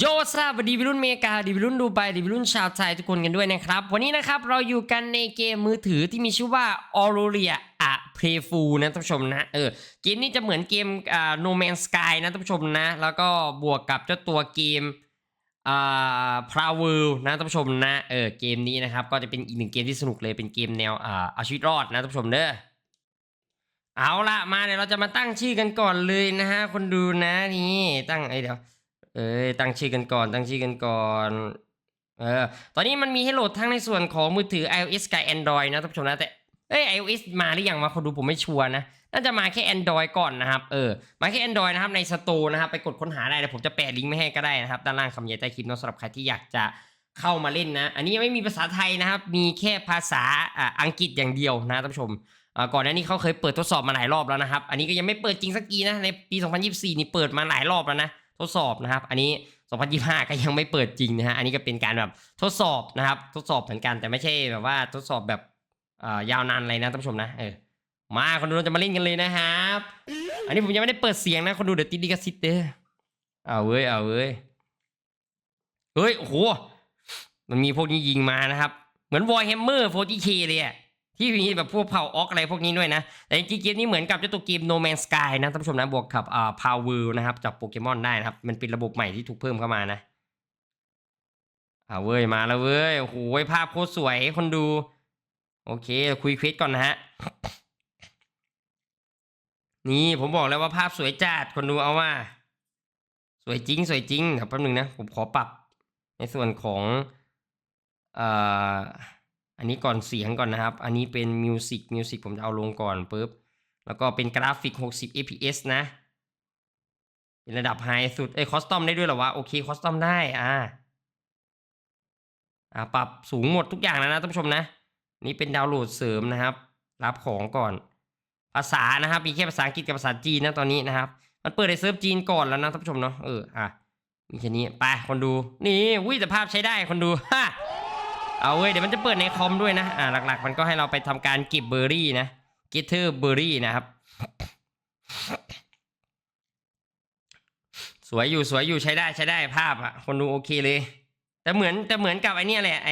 โยซาบดีวิรุ่นเมกาดีวิรุ่นดูไบดีวิรุ่นชาวไทยทุกคนกันด้วยนะครับ วันนี้นะครับเราอยู่กันในเกมมือถือที่มีชื่อว่า Aurelia a p r e f u นะท่านผู้ชมนะเออเกมนี้จะเหมือนเกมอ่า No Man's Sky นะท่านผู้ชมนะ แล้วก็บวกกับเจ้าตัวเกมอ่า p r a w o r l นะท่านผู้ชมนะเออเกมนี้นะครับก็จะเป็นอีกหนึ่งเกมที่สนุกเลยเป็นเกมแนวอ่าเอาชีวิตรอดนะท่านผู้ชมเด้อเอาละมาเดี๋ยวเราจะมาตั้งชื่อกันก่อนเลยนะฮะคนดูนะนี่ตั้งไอเดี๋ยว เอ้ยตั้งชื่อกันก่อนตั้งชื่อกันก่อนเออตอนนี้มันมีให้โหลดทั้งในส่วนของมือถือ iOS กับ Android นะท่านผู้ชมนะแต่เอ้ย iOS มาหรือยังมาคนดูผมไม่ชัวร์นะน่าจะมาแค่ Android ก่อนนะครับเออมาแค่ Android นะครับใน Store นะครับไปกดค้นหาได้เดี๋ยวผมจะแปะลิงก์ไม่ให้ก็ได้นะครับด้านล่างคำใหญ่ใต้คลิปเนาะสำหรับใครที่อยากจะเข้ามาเล่นนะ อันนี้ยังไม่มีภาษาไทยนะครับ มีแค่ภาษาอ่าอังกฤษอย่างเดียวนะท่านผู้ชม ก่อนหน้านี้เขาเคยเปิดทดสอบมาหลายรอบแล้วนะครับ อันนี้ก็ยังไม่เปิดจริงสักทีนะ ในปี 2024 นี่เปิดมาหลายรอบแล้วนะ ทดสอบนะครับ อันนี้ 2025 ก็ยังไม่เปิดจริงนะฮะ อันนี้ก็เป็นการแบบทดสอบนะครับ ทดสอบเหมือนกันแต่ไม่ใช่แบบว่าทดสอบแบบยาวนานอะไรนะท่านผู้ชมนะ เออ มาคนดูเราจะมาเล่นกันเลยนะครับ อันนี้ผมยังไม่ได้เปิดเสียงนะคนดูเดี๋ยวติดดิกซิตเด้อเอาเว้ย เอาเว้ย เฮ้ย โอ้โห มันมีพวกนี้ยิงมานะครับ เหมือนวอ r h แฮมเมอร์ 40k เลยอะ ที่มีแบบพวกเผ่าออกอะไรพวกนี้ด้วยนะ แต่จริงๆเกมนี้เหมือนกับเจ้าตัวเกม No Man's Sky นะท่านผู้ชมนะบวกกับอ่า Power นะครับจากโปเกมอนได้นะครับ มันเป็นระบบใหม่ที่ถูกเพิ่มเข้ามานะอ่าเว้ยมาแล้วเว้ยโอ้โหภาพโคตรสวยคนดู โอเค คุยเควสก่อนนะฮะนี่ผมบอกแล้วว่าภาพสวยจัดคนดูเอาว่า สวยจริง สวยจริงเดี๋ยวแป๊บนึงนะ ผมขอปรับ ในส่วนของ เอ่อ อันนี้ก่อนเสียงก่อนนะครับ อันนี้เป็นมิวสิกมิวสิกผมจะเอาลงก่อนปุ๊บ แล้วก็เป็นกราฟิก 60 fps นะ เป็นระดับไฮสุด เอ้คอสตอมได้ด้วยเหรอวะ โอเคคอสตอมได้ อ่า อ่า ปรับสูงหมดทุกอย่างแล้วนะท่านผู้ชมนะ นี่เป็นดาวน์โหลดเสริมนะครับ รับของก่อน ภาษานะครับ มีแค่ภาษาอังกฤษกับภาษาจีนนะตอนนี้นะครับ มันเปิดในเซิร์ฟจีนก่อนแล้วนะท่านผู้ชมเนาะ เออ อะมีแค่นี้ ไปคนดู นี่วิแต่ภาพใช้ได้คนดู ฮ่า เอาเว้ยเดี๋ยวมันจะเปิดในคอมด้วยนะ อ่าหลัก ๆ มันก็ให้เราไปทำการเก็บเบอร์รี่นะ g e t t e r เบอร์รี่นะครับ สวยอยู่สวยอยู่ใช้ได้ใช้ได้ภาพอะคนดูโอเคเลย แต่เหมือนแต่เหมือนกับไอเนี้ยแหละไอ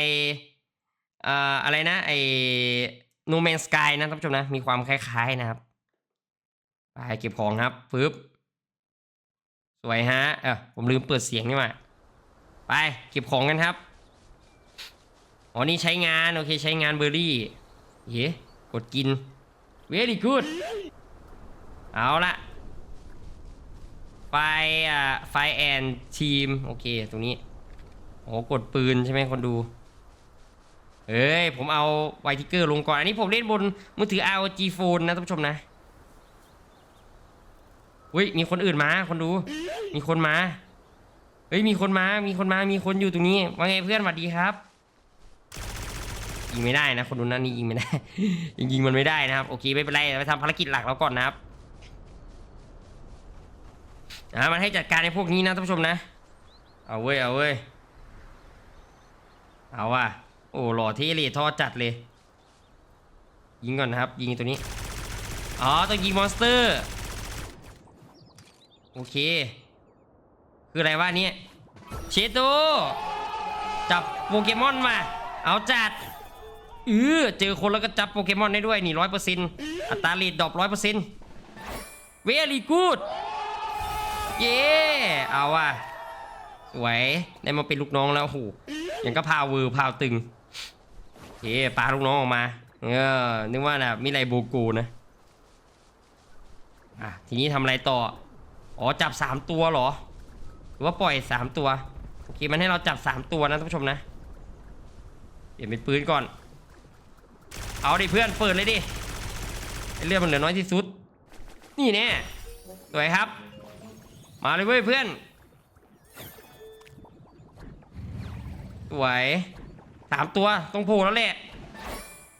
อ่าอะไรนะไอ No Man's Sky นะท่านผู้ชมนะมีความคล้ายๆนะครับไปเก็บของครับปึ๊บสวยฮะเออผมลืมเปิดเสียงนี่หว่าไปเก็บของกันครับ อ๋อนี่ใช้งาน โอเคใช้งานเบอร์รี่เย้กดกิน very good เอาละไฟอะไฟแอนทีมโอเคตรงนี้โอ้กดปืนใช่ไหมคนดูเอ้ย ผมเอาไวทิเกอร์ลงก่อน อันนี้ผมเล่นบนมือถือ ROG Phone นะท่านผู้ชมนะเฮ้ยมีคนอื่นมา คนดู มีคนมา เฮ้ยมีคนมา มีคนมา มีคนอยู่ตรงนี้ ว่าไงเพื่อนสวัสดีครับ ยิงไม่ได้นะคนดูนั่นนี่ยิงไม่ได้ยิงยิงมันไม่ได้นะครับโอเคไม่เป็นไรไปทำภารกิจหลักเราก่อนนะครับอ่ามันให้จัดการในพวกนี้นะท่านผู้ชมนะเอาเว้ยเอาเว้ยเอาว่ะโอ้หล่อที่เลยทอจัดเลย ยิงก่อนนะครับ ยิงตัวนี้อ๋อต้องยิงมอนสเตอร์โอเค คืออะไรวะเนี่ยเชโตจับโปเกมอนมา เอาจัด เออเจอคนแล้วก็จับโปเกมอนได้ด้วยนี่ร้อยเปอร์เซ็นต์อัตราเรทดรอปร้อยเปอร์เซ็นต์เวลี่กูดเย่เอาว่ะสวยได้มาเป็นลูกน้องแล้วโอ้โหยังก็พาวเวอร์พาวตึงโอเคปาลูกน้องออกมาเออนึกว่าน่ะมิไรโบโกนะอะทีนี้ทำอะไรต่ออ๋อจับสามตัวเหรอ หรือว่าปล่อยสามตัวโอเคมันให้เราจับสามตัวนะท่านผู้ชมนะเปลี่ยนเป็นปืนก่อน เอาดิเพื่อนเปิดเลยดิเลือดมันเหลือน้อยที่สุด นี่แน่สวยครับ มาเลยเว้ยเพื่อนสวยสามตัวต้องโผล่แล้วแหละ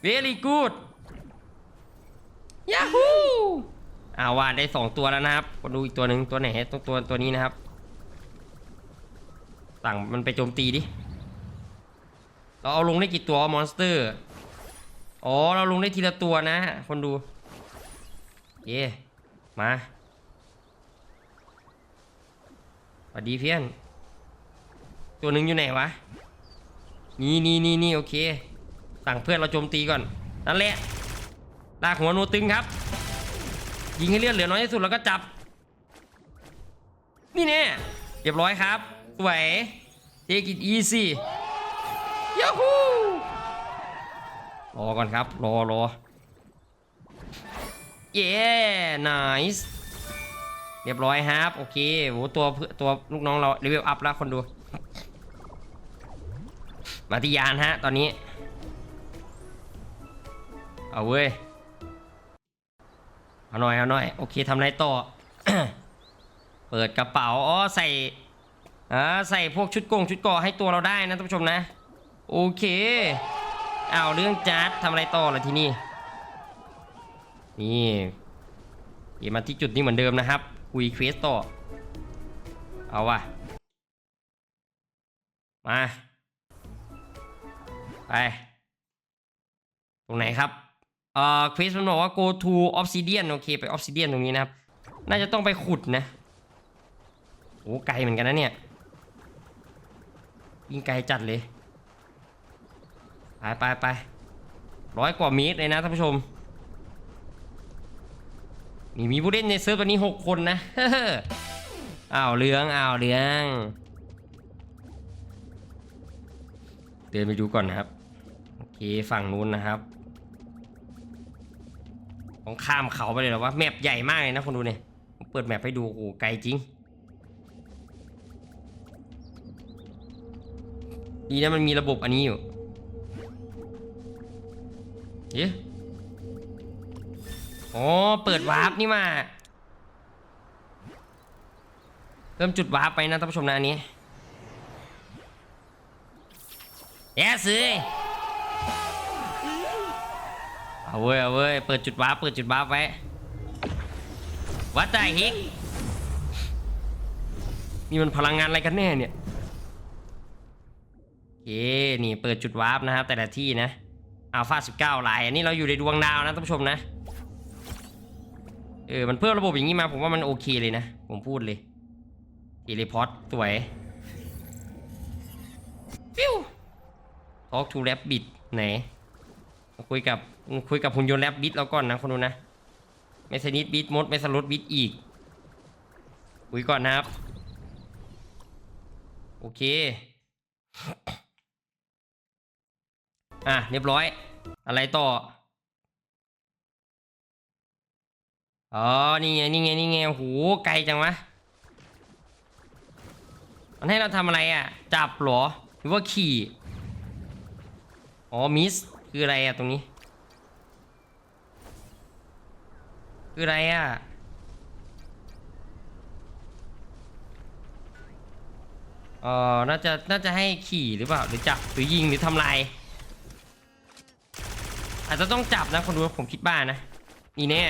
very good ยาฮูอ่าว่าได้สองตัวแล้วนะครับมาดูอีกตัวหนึ่งตัวไหนตัวตัวตัวนี้นะครับ สั่งมันไปโจมตีดิ เราเอาลงได้กี่ตัวมอนสเตอร์ อ๋อ เราลงได้ทีละตัวนะ คนดู เย่มาสวัสดีเพื่อนตัวหนึ่งอยู่ไหนวะ นี่นี่นี่นี่โอเค สั่งเพื่อนเราโจมตีก่อน นั่นแหละ ลากหัวโนตึงครับ ยิงให้เลือดเหลือน้อยที่สุดแล้วก็จับ นี่แน่เรียบร้อยครับ สวย take it easy ยาฮู รอก่อนครับ รอรอเย้ nice เรียบร้อยครับ โอเคโหตัวเพื่อตัวลูกน้องเราเลเวลอัพแล้วคนดู มาที่ยานฮะ ตอนนี้ เอาเว้ย เอาหน่อย เอาหน่อย โอเคทำไรต่อ เปิดกระเป๋า อ๋อ ใส่อ่าใส่พวกชุดกงชุดเกอให้ตัวเราได้นะท่านผู้ชมนะ โอเค เอาเรื่องจัดทำอะไรต่อล่ะทีนี่ นี่เดี๋ยวมาที่จุดนี้เหมือนเดิมนะครับ คุยเควสต่อ เอาว่ะ มา ไป ตรงไหนครับ เอ่อเควสมันบอกว่า go to obsidian โอเค ไป obsidian ตรงนี้นะครับ น่าจะต้องไปขุดนะ โอ้ไกลเหมือนกันนะเนี่ยยิงไกลจัดเลย ไปไปไปร้อยกว่าเมตรเลยนะท่านผู้ชม นี่มีผู้เล่นในเซิร์ฟตัวนี้หกคนนะอ้าวเรืองอ้าวเรืองเดินไปดูก่อนนะครับ โอเคฝั่งนู้นนะครับต้องข้ามเขาไปเลยหรอวะแมปใหญ่มากเลยนะคนดูเนี่ยเปิดแมปให้ดูโอ้ไกลจริงดีนะมันมีระบบอันนี้อยู่ เอ๊ะอ๋อเปิดวาร์ปนี่มาเพิ่มจุดวาร์ปไปนะท่านผู้ชมนะอันนี้แย่ซื้อเอาเว้ยเอาเว้ยเปิดจุดวาร์ปเปิดจุดวาร์ปไว้วัดใจฮิกนี่มันพลังงานอะไรกันแน่เนี่ยโอเคนี่เปิดจุดวาร์ปนะครับแต่ละที่นะ อัลฟา19ลายอันนี้เราอยู่ในดวงดาวนะท่านผู้ชมนะ เออ มันเพิ่มระบบอย่างนี้มาผมว่ามันโอเคเลยนะ ผมพูดเลยเทเลพอร์ตสวยฟิว Talk to Rabbit ไหนคุยกับคุยกับหุ่นยนต์แรบบิทเราก่อนนะคนดูนะไม่สนิทบิทมดไม่สลดบิทอีกคุยก่อนนะครับ โอเค อะ เรียบร้อย อะไรต่อ อ๋อ นี่ไง นี่ไง นี่ไงโอ้โหไกลจังวะ มันให้เราทำอะไรอะ จับหรอ หรือว่าขี่ อ๋อ มิส คืออะไรอะตรงนี้ คืออะไรอะเออน่าจะ น่าจะให้ขี่หรือเปล่า หรือจับ หรือยิง หรือทำลาย อาจจะต้องจับนะคนดูผมคิดบ้านะนี่แน่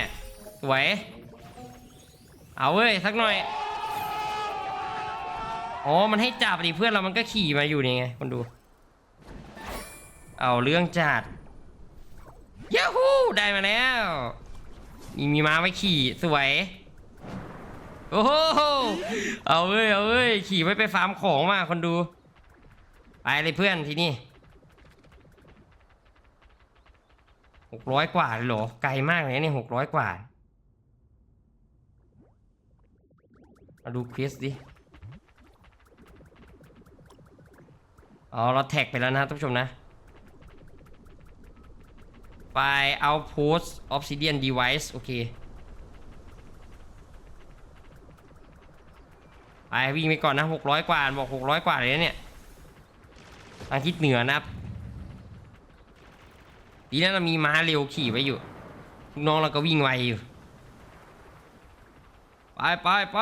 สวยเอาเว้ยสักหน่อยอ๋อมันให้จับดิเพื่อนเรามันก็ขี่มาอยู่นี่ไงคนดู เอาเรื่องจัดยาฮูได้มาแล้วมีมีม้าไว้ขี่สวยโอ้โหเอาเว้ยเอาเว้ยขี่ไว้ไปฟาร์มของมาคนดู ไปเลยเพื่อนที่นี่ หกร้อยกว่าเลยเหรอ ไกลมากเลยนะเนี่ยหกร้อยกว่า มาดูควิสดิ อ๋อ เราแท็กไปแล้วนะท่านผู้ชมนะไป outpost obsidian device โอเค ไปวิ่งไปก่อนนะหกร้อยกว่า บอกหกร้อยกว่าเลยเนี่ย ทางทิศเหนือนะครับ ดีนะเรามีม้าเร็วขี่ไว้อยู่ลูกน้องเราก็วิ่งไวอยู่ ไปไปไป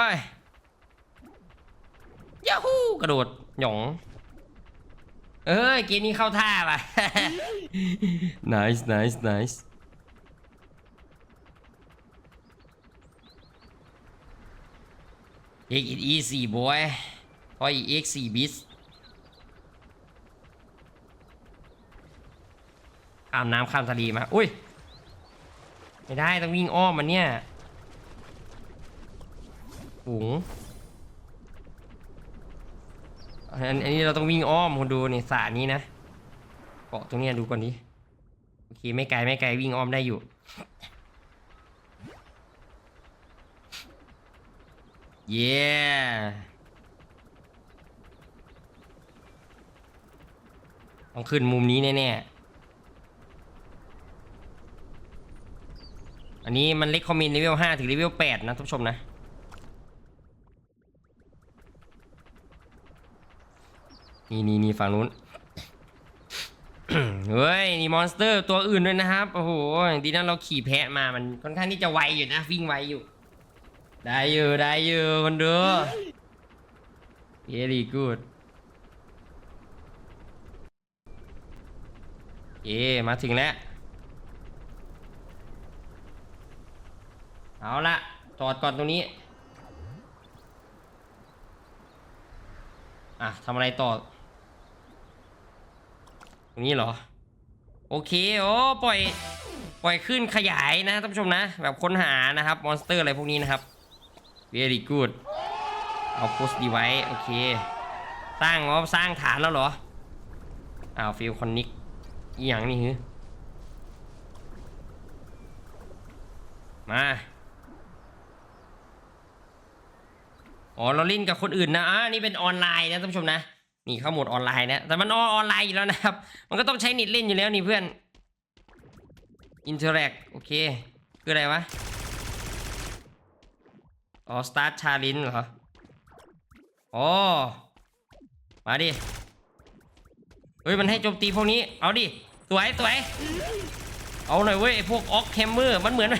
ยาฮูกระโดดหยอง เอ้ยเกมนี้เข้าท่าป่ะ nice nice nice take it easy boy เพราะ EX 4 bits ข้ามน้ำข้ามทะเลมา อุ้ย ไม่ได้ต้องวิ่งอ้อมมันเนี่ยฝูงอันอันนี้เราต้องวิ่งอ้อมคนดูนี่สระนี้นะเกาะตรงเนี้ยดูก่อนดิโอเคไม่ไกลไม่ไกลวิ่งอ้อมได้อยู่ เย้ต้องขึ้นมุมนี้แน่ๆ อันนี้มันเล็กคอมมินเลเวล5ถึงเลเวล8นะท่านผู้ชมนะ นี่นี่นี่ฝั่งนู้น เฮ้ย นี่มอนสเตอร์ตัวอื่นด้วยนะครับ โอ้โหดีนะเราขี่แพะมามันค่อนข้างที่จะไวอยู่นะ วิ่งไวอยู่ ได้อยู่ ได้อยู่คนดู very good เย่มาถึงแล้ว เอาละจอดก่อนตรงนี้ อะทำอะไรต่อ ตรงนี้เหรอ โอเค โอ้ปล่อย ปล่อยขึ้นขยายนะท่านผู้ชมนะ แบบค้นหานะครับ มอนสเตอร์อะไรพวกนี้นะครับ very good เอาโพสต์ดีไว้ โอเค สร้างอ๋อสร้างฐานแล้วเหรออ้าวฟิลคอนนิกอีหยังนี่ฮือมา อ๋อเราเล่นกับคนอื่นนะอ่านี่เป็นออนไลน์นะท่านผู้ชมนะนี่ข้าโหมดออนไลน์นะแต่มันอออนไลน์อยู่แล้วนะครับ มันก็ต้องใช้เน็ตเล่นอยู่แล้วนี่เพื่อน Interact โอเคคืออะไรวะอ๋อ Start Challenge เหรออ๋อมาดิเฮ้ยมันให้โจมตีพวกนี้เอาดิสวยสวยเอาหน่อยเว้ยไอพวกออกแคมเมอร์มันเหมือน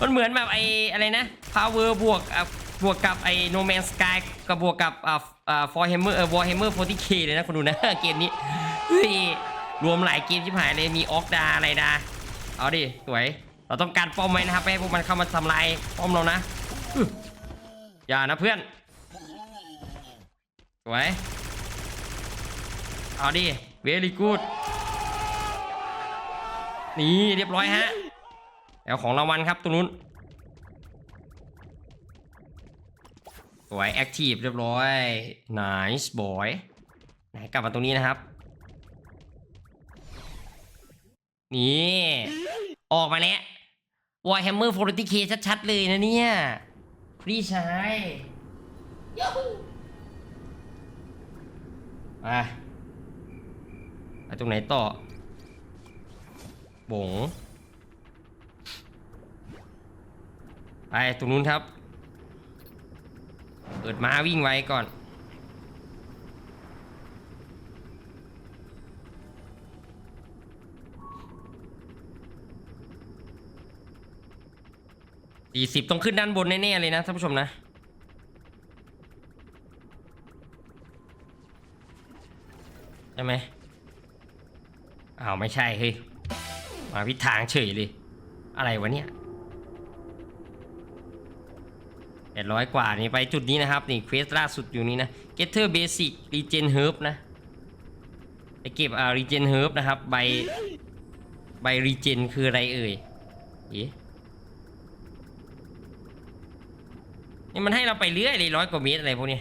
มันเหมือนแบบไอ้อะไรนะ power บวกอะบวก บวกกับไอ้ no man's sky กับบวกกับอ่าอ่า for hammer เออ war hammer 40k เลยนะคุณดูนะ เกมนี้เฮ้ยรวมหลายเกมชิบหายเลยมีออกดาอะไรดาเอาดิสวย เราต้องการป้อมไว้นะครับไม่ให้พวกมันเข้ามาทำลายป้อมเรานะอย่านะเพื่อนสวยเอาดิ very good นี่เรียบร้อยฮะแล้วของรางวัลครับตรงนู้น สวย active เรียบร้อย nice boy ไหนกลับมาตรงนี้นะครับ นี่ ออกมาแล้ว Warhammer 40k ชัดๆเลยนะเนี่ยพี่ชายมาไปตรงไหนต่อบงไปตรงนู้นครับเปิดม้าวิ่งไว้ก่อน สี่สิบต้องขึ้นด้านบนแน่ๆเลยนะท่านผู้ชมนะ ใช่ไหมอ้าวไม่ใช่เฮ้ย มาพิทางเฉยเลย อะไรวะเนี่ย แปดร้อยกว่านี่ไปจุดนี้นะครับ นี่เควสล่าสุดอยู่นี้นะ Getter Basic Regen Herb นะไปเก็บอ่า Regen Herb นะครับ ใบ ใบ Regen คืออะไรเอ่ยเอ๊ะนี่มันให้เราไปเรื่อยเลยร้อยกว่าเมตรอะไรพวกนี้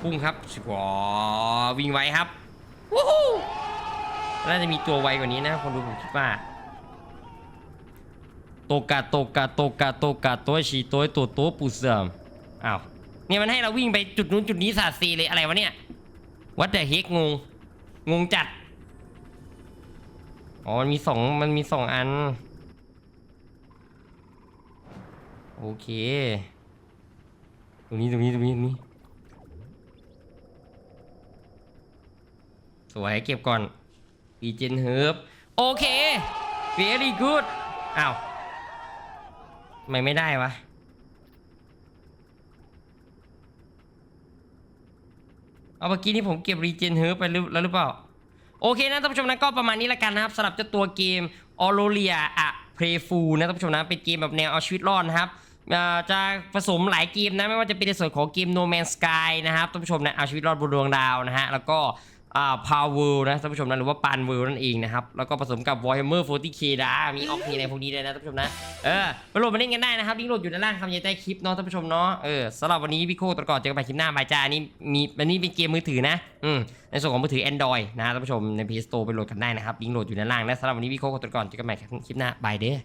พุ่งครับว้าววิ่งไวครับวู้ฮู้น่าจะมีตัวไวกว่านี้นะคนดูผมคิดว่า ตกาโตกาโตกาโตกาโตชีโตยโตโตปูเสือมอ้าวเนี่ยมันให้เราวิ่งไปจุดนู้นจุดนี้สาดซีเลยอะไรวะเนี่ยวัดแต่เฮกงงงงจัดอ๋อมันมีสองมันมีสองอัน โอเค ตรงนี้ตรงนี้ตรงนี้ตรงนี้สวยเก็บก่อนรีเจนเฮิร์บโอเค very good อ้าว ทำไมไม่ได้วะ เอาเมื่อกี้นี้ผมเก็บรีเจนเฮิร์บไปหรือแล้วหรือเปล่า โอเคนะท่านผู้ชมนะก็ประมาณนี้ละกันนะครับสำหรับเจ้าตัวเกม a u r o r i a อะ Playful นะท่านผู้ชมนะเป็นเกมแบบแนวเอาชีวิตรอดนะครับจะผสมหลายเกมนะไม่ว่าจะเป็นในส่วนของเกม No Man's Sky นะครับท่านผู้ชมนะเอาชีวิตรอดบนดวงดาวนะฮะแล้วก็ อ่า Power นะท่านผู้ชมนะหรือว่าปานเวิร์นั่นเองนะครับ แล้วก็ผสมกับ Warhammer 40k ดามีออกมีอะไรพวกนี้เลยนะท่านผู้ชมนะ เออมาโหลดมาเล่นกันได้นะครับลิงก์โหลดอยู่ด้านล่างคำยันใต้คลิปเนาะท่านผู้ชมเนาะเออสำหรับวันนี้พี่โคตรก่อนเจอกันใหม่คลิปหน้าบายจ้าอันนี้มีอันนี้เป็นเกมมือถือนะอืมในส่วนของมือถือ Android นะท่านผู้ชมใน Play Store ไปโหลดกันได้นะครับลิงก์โหลดอยู่ด้านล่างและสำหรับวันนี้พี่โคตรก่อนเจอกันใหม่คลิปหน้าบายเด้อ